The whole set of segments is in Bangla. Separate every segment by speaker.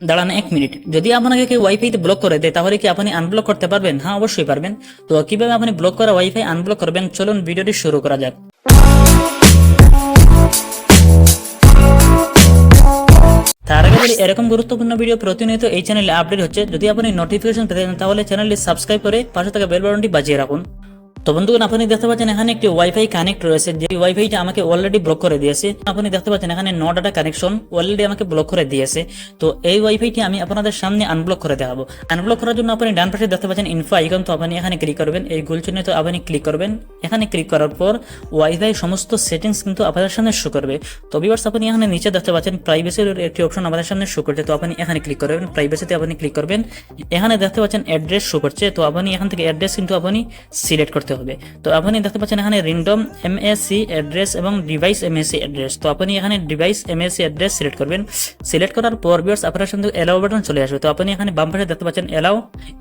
Speaker 1: দাঁড়ান এক মিনিট। যদি আপনাকে কেউ ওয়াইফাইতে ব্লক করে দেয়, তাহলে কি আপনি আনব্লক করতে পারবেন? হ্যাঁ অবশ্যই পারবেন। তো কীভাবে আপনি ব্লক করা ওয়াইফাই আনব্লক করবেন? চলুন ভিডিওটি শুরু করা যাক। তার আগে যদি এরকম গুরুত্বপূর্ণ ভিডিও প্রতিনিয়ত এই চ্যানেলে আপডেট হচ্ছে, যদি আপনি নোটিফিকেশন পেতে চান, তাহলে চ্যানেলটি সাবস্ক্রাইব করে পাশে থাকা বেল বাটনটি বাজিয়ে রাখুন। তো বন্ধুগণ, আপনি দেখতে পাচ্ছেন এখানে একটি ওয়াইফাই কানেক্ট রয়েছে যে ওয়াইফাইটা আমাকে অলরেডি ব্লক করে দিয়েছে। আপনি দেখতে পাচ্ছেন এখানে ন ডাটা কানেকশন অলরেডি আমাকে ব্লক করে দিয়েছে। তো এই ওয়াইফাইটি আমি আপনাদের সামনে আনব্লক করে দেখাবো। আনব্লক করার জন্য আপনি ডান পাশে দেখতে পাচ্ছেন ইনফো আইকন তো আপনি এখানে ক্লিক করবেন। এই গোল চিহ্নে তো আপনি ক্লিক করবেন। এখানে ক্লিক করার পর ওয়াইফাই সমস্ত সেটিংস কিন্তু আপনাদের সামনে শো করবে। তো ভিউয়ার্স আপনি এখানে নিচে দেখতে পাচ্ছেন প্রাইভেসির একটি অপশন আমাদের সামনে শো করছে, তো আপনি এখানে ক্লিক করবেন। প্রাইভেসিতে আপনি ক্লিক করবেন। এখানে দেখতে পাচ্ছেন অ্যাড্রেস শো করছে, তো আপনি এখান থেকে অ্যাড্রেস কিন্তু আপনি সিলেক্ট করতে হবে। তো আপনি দেখতে পাচ্ছেন এখানে রিন্ডম এমএসসি অ্যাড্রেস এবং ডিভাইস এমএসসি অ্যাড্রেস তো আপনি এখানে ডিভাইস এমএসসি অ্যাড্রেস সিলেক্ট করবেন। সিলেক্ট করার পর ভিউয়ার্স আপনার সামনে এলাও বাটন চলে আসবে। তো আপনি এখানে বাম পাশে দেখতে পাচ্ছেন এলাও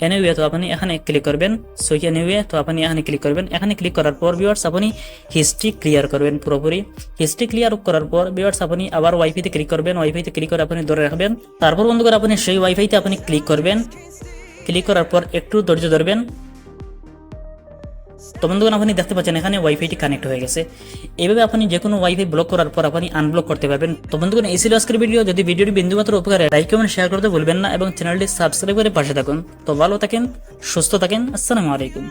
Speaker 1: এনিওয়ে তো আপনি এখানে ক্লিক করবেন। সুইচ এনিওয়ে তো আপনি এখানে ক্লিক করবেন। এখানে ক্লিক করার পর ভিউয়ার্স আপনি হিস্ট্রি ক্লিয়ার করবেন পুরোপুরি। হিস্ট্রি ক্লিয়ার করার পর ভিউয়ার্স আপনি আবার ওয়াইফাইতে ক্লিক করবেন। ওয়াইফাইতে ক্লিক করে আপনি ধরে রাখবেন। তারপর বন্ধু করে আপনি সেই ওয়াইফাইতে আপনি ক্লিক করবেন। ক্লিক করার পর একটু ধৈর্য ধরবেন। তো বন্ধুগণ আপনি দেখতে পাচ্ছেন, এখানে ওয়াইফাইটি কানেক্ট হয়ে গেছে। এভাবে আপনি যে কোনো ওয়াইফাই ব্লক করার পর আপনি আনব্লক করতে পারবেন। তো বন্ধুগণ এই ছিল আজকের ভিডিও যদি ভিডিওটি বিন্দুমাত্র উপকারে লাইক কমেন্ট শেয়ার করতে ভুলবেন না এবং চ্যানেলটি সাবস্ক্রাইব করে পাশে থাকুন। তো ভালো থাকেন, সুস্থ থাকেন, আসসালামু আলাইকুম।